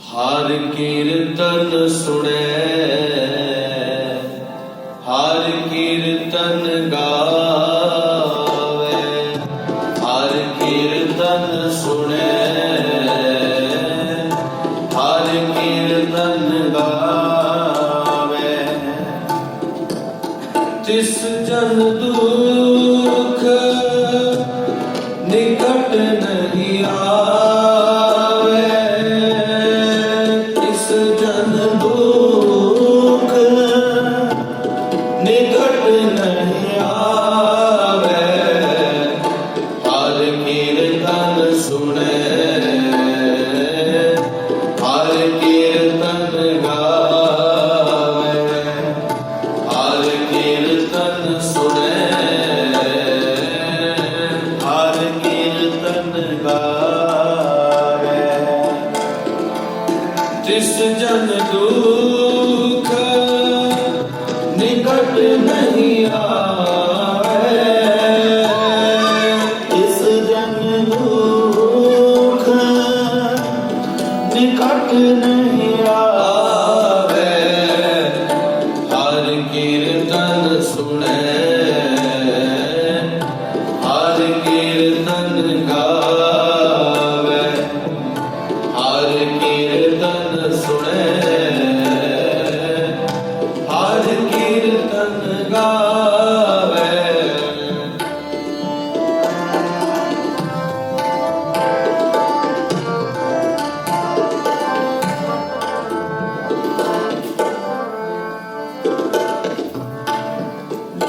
ਹਰ ਕੀਰਤਨ ਸੁਣੈ ਹਰ ਕੀਰਤਨ ਗਾ this is just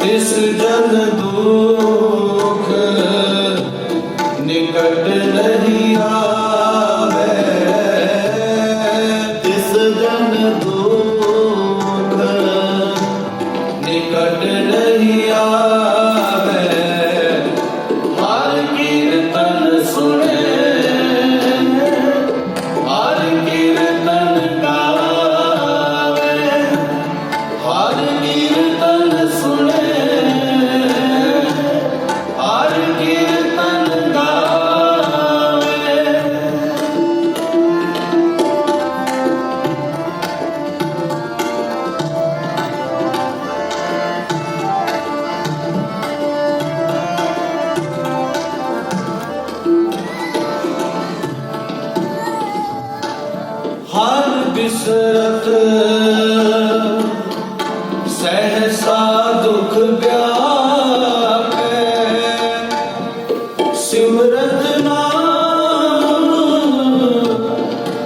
ਤਿਸ ਜਨ ਦੂਰ ਹਸਰਤ ਸਹਸਾ ਦੁਖ ਪਿਆਪੈ ਸਿਮਰਤ ਨਾਮ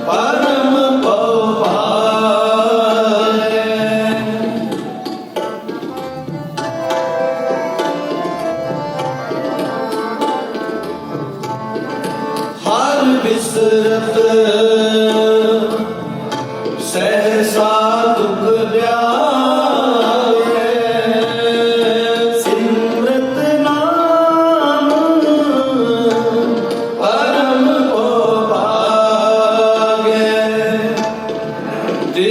ਪਰਮ ਪਉ ਭਾਇ ਹਰ ਬਿਸਰਤ